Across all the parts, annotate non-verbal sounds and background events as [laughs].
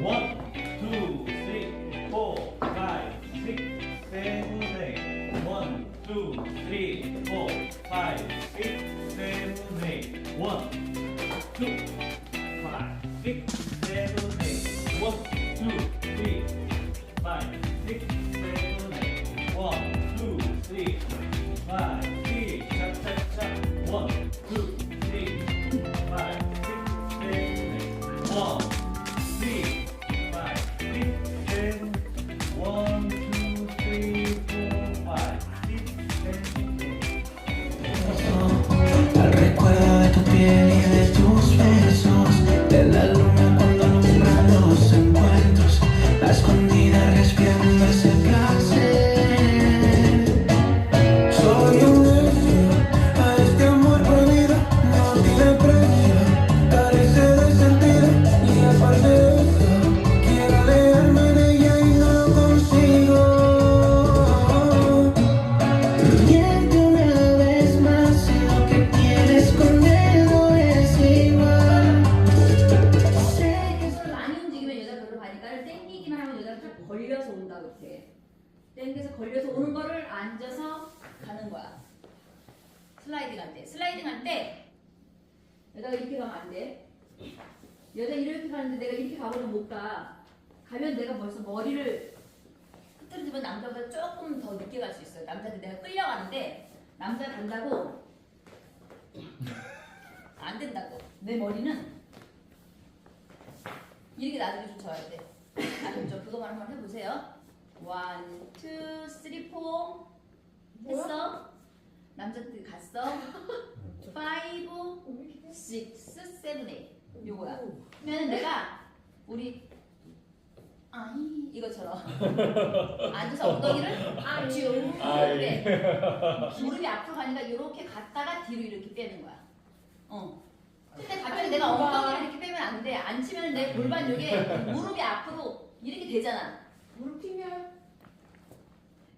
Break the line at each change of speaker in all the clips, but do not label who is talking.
One, two, three, four, five, six, seven, eight. One, two, three, four, five, six, seven, eight. One, two, five, six,
걸려서 온다 그렇게 땡겨서 걸려서 오는 거를 앉아서 가는 거야. 슬라이딩 할 때. 슬라이딩 할 때 여자가 이렇게 가면 안 돼. 여자 이렇게 가는데 내가 이렇게 가고는 못 가. 가면 내가 벌써 머리를 흐트러지면 남자보다 조금 더 늦게 갈 수 있어요. 남자한테 내가 끌려가는데 남자 간다고 안 된다고. 내 머리는 이렇게 놔두고 져야 돼. 알죠? 그거만 한번 해보세요. 원, 투, 쓰리, 포. 했어? 남자들 갔어? 파이브, 식스, 세븐, 에잇. 요거야. 그러면 내가 우리 아이 이것처럼 앉아서 엉덩이를 쭉 그래. 무릎이 앞으로 가니까 이렇게 갔다가 뒤로 이렇게 빼는 거야. 어. 근데 갑자기 내가 엉덩이를 이렇게 빼면 안 돼. 앉히면 내 골반 여기에 무릎이 앞으로 이렇게 되잖아.
무릎 튀면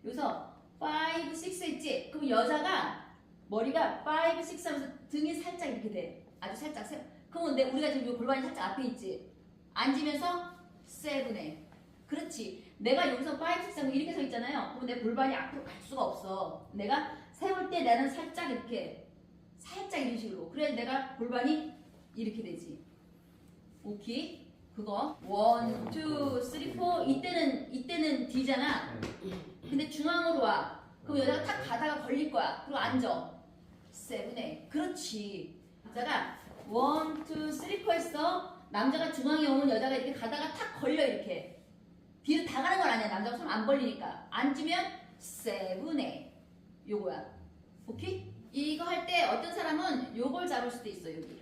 여기서 5, 6 했지? 그럼 여자가 머리가 5, 6 하면서 등이 살짝 이렇게 돼. 아주 살짝 세. 그러면 내 우리가 지금 이 골반이 살짝 앞에 있지? 앉으면서 7에. 그렇지. 내가 여기서 5, 6 하고 이렇게 서 있잖아요. 그럼 내 골반이 앞으로 갈 수가 없어. 내가 세울 때 나는 살짝 이렇게 살짝 이런 식으로. 그래야 내가 골반이 이렇게 되지. 오케이? 그거 원, 투, 쓰리, 포 이때는 이때는 D잖아. 근데 중앙으로 와. 그럼 여자가 탁 가다가 걸릴 거야. 그리고 앉아. 세븐에. 그렇지. 여자가 원, 투, 쓰리, 포 했어. 남자가 중앙에 오면 여자가 이렇게 가다가 탁 걸려 이렇게. 뒤로 다 가는 건 아니야. 남자가 손 안 벌리니까. 앉으면 세븐에. 요거야. 오케이? 이거 할 때 어떤 사람은 요걸 잡을 수도 있어. 여기를.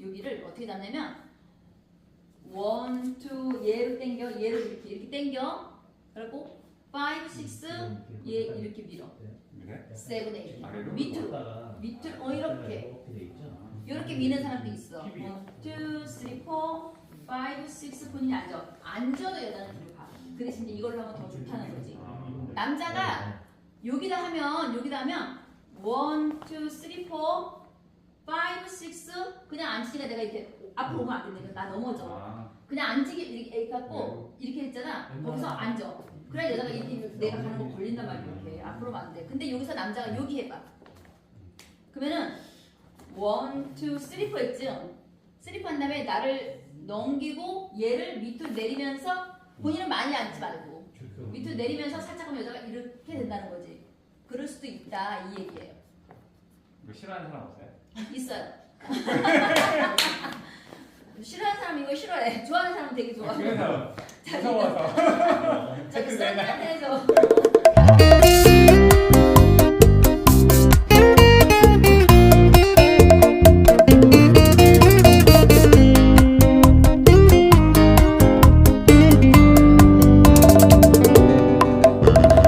여기를 어떻게 잡냐면 원, 투, 얘를 당겨, 얘를 이렇게 이렇게 당겨. 그리고 5, 6, 얘 이렇게 밀어.
그래?
7, 8
아래로?
밑으로 밑으로 어 이렇게 이렇게 미는 사람도 있어. 1, 2, 3, 4, 5, 6 본인이 앉아. 앉아도 여자는 뒤로 가. 그 대신 이제 이걸로 하면 더 좋다는 거지. 남자가 여기다 하면 여기다 하면 1, 2, 3, 4, 5, 6 그냥 앉히니까 내가 이렇게 앞으로 오면 안 된다. 나 넘어져.
아,
그냥 앉히기 이렇게 이렇게 갖고 이렇게 했잖아. 거기서 앉아. 그래 여자가 이렇게 내가 가는 거 걸린단 말이야 이렇게 앞으로는 안 돼. 근데 여기서 남자가 여기 해봐. 그러면은 원, 투, 쓰리 포 했죠. 쓰리 포한 다음에 나를 넘기고 얘를 밑으로 내리면서 본인은 많이 앉지 말고 밑으로 내리면서 살짝 하면 여자가 이렇게 된다는 거지. 그럴 수도 있다 이 얘기예요.
이거 싫어하는 사람 없어요?
있어요. [laughs] 싫어하는 사람 이거 싫어해. 좋아하는 사람 되게 좋아.
그래서 [laughs] 무서워서 [laughs]
저기 썬한테 해줘.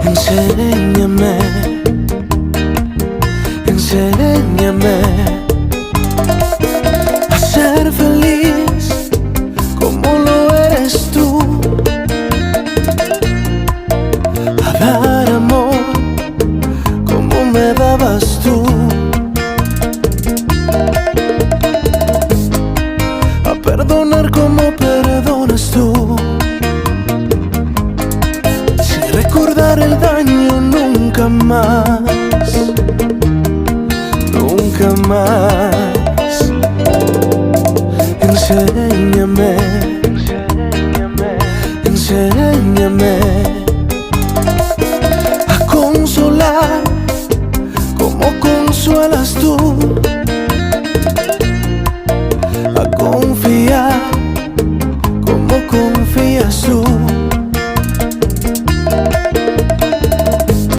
Enséñame, enséñame evitar el daño nunca más, nunca más.